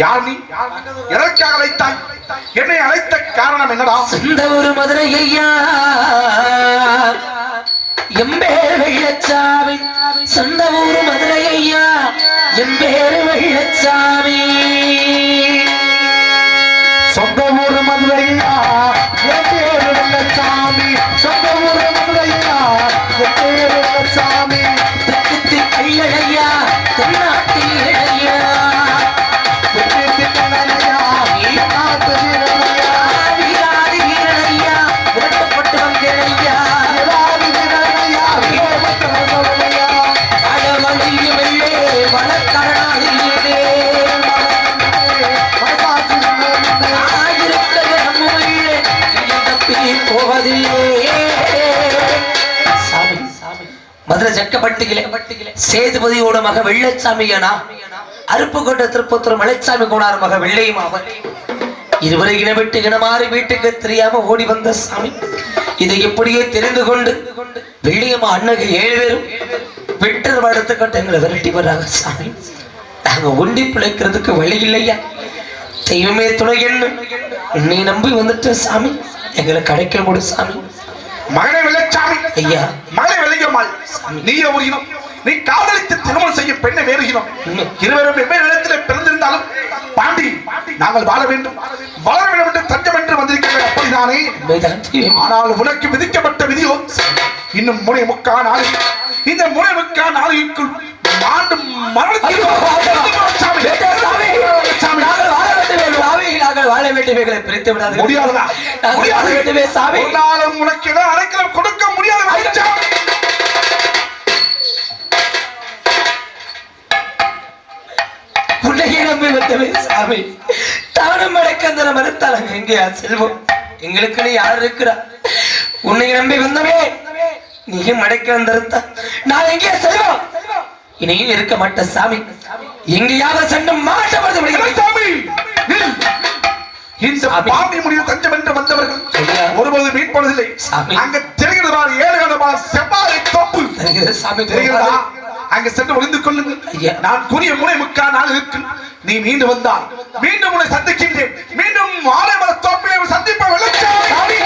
யார் நீ? எதற்காக அழைத்தாய் என்னை அழைத்த காரணம் என்னடா? சொந்த ஒரு மதுரை ஐயா எம்பேர் வெள்ளச்சாமி சொந்த ஊரு மதுரை ஐயா எம்பேர் வெள்ளச்சாமி மதுரை செக்கப்பட்டிகளே சேதுபதியோட மக வெள்ளச்சாமியனா? அருப்புக்கோட்டை திருப்பத்தூர் மலைச்சாமி கோனார் மக வெள்ளையும் அவன் இருவரை இனவிட்டு இனமாறி வீட்டுக்கு தெரியாம ஓடி வந்த சாமி இதை எப்படியே தெரிந்து கொண்டு வெள்ளியம்மா அண்ணகு ஏழு பேரும் விட்டர் வளர்த்துக்கிட்டு எங்களை விரட்டி வர்றாங்க சாமி. நாங்க ஒண்டி பிழைக்கிறதுக்கு வழி இல்லையா? தெய்வமே துணை என்ன? உன்னை நம்பி வந்துட்ட சாமி. எங்களை கிடைக்க கொடு சாமி. மகனே வெள்ளச்சாமி. ஐயா. மகளை வெள்ளையம்மாள். நீ ஒரு இனம் நீ காதலித்து திருமணம் செய்ய பெண்ணை வேறு இனம் உண்மை. இருவரும் வெவ்வேறு இடத்தில் பிறந்திருந்தாலும் பாண்டி நாங்கள் வாழ வேண்டும். வளர வேண்டும் என்று தஞ்சம் என்று வந்திருக்கிறேன் அப்படிதானே. ஆனால் உனக்கு விதிக்கப்பட்ட விதியோ? இன்னும் முனை முக்கா நாளில் இந்த முனை முக்கா நாளைக்குள் ஆண்டும் மரணத்தில் வேண்டுமைகளை பிரித்து விடாது முடியாதுடா. நாங்கள் வேண்டுமே சாமி. நாளும் உனக்கு ஏதோ அடைக்கலம் கொடுக்க முடியாது. உன்னையே நம்பி வந்தவே சாமி. தானம் அடைக்கந்தர மறுத்தாளங்க எங்கேயா செல்வம்? எங்களுக்கு நீ யார் இருக்கிறா? உன்னை நம்பி வந்தவே நீயும் அடைக்க வந்திருந்தா நான் எங்கேயா செல்வம்? இனியும் இருக்க மாட்டேன் சாமி. எங்கேயாவது சென்று மாட்டப்படுது. இந்த. பாண்டி முடிவு தஞ்சம் என்று வந்தவர்கள். ஒருபோது மீட்பதில்லை. அங்க தெரிகிறதா ஏழு கணமா செவ்வாழை தோப்பு சாமி. தெரிகிறதா? அங்க சென்று ஒளிந்து கொள்ளுங்கள். ஐயா. நான் கூறிய முனை முக்கா நாள் இருக்கு. நீ மீண்டு வந்தால் மீண்டும் உன்னை சந்திக்கின்றேன். மீண்டும் ஆலைமர தோப்பிலே சந்திப்ப வெள்ளச்சாமி.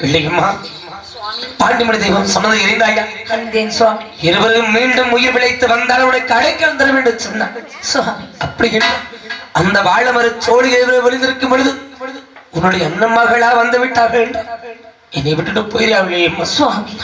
இல்லையம்மா பாண்டிமணி தெய்வம் சொன்னதை சுவாமி. இருவரும் மீண்டும் உயிர் பிழைத்து வந்தால் உனக்கு அடைக்கல் தர வேண்டும் சொன்னார் சுவாமி. அப்படி என்ன? அந்த வாழமர சோழிகளை விழுந்திருக்கும் பொழுது உன்னுடைய அண்ணன் மகளா வந்து விட்டார்கள். என்னை விட்டுட்டு போயிடாவில்லையம்மா சுவாமி.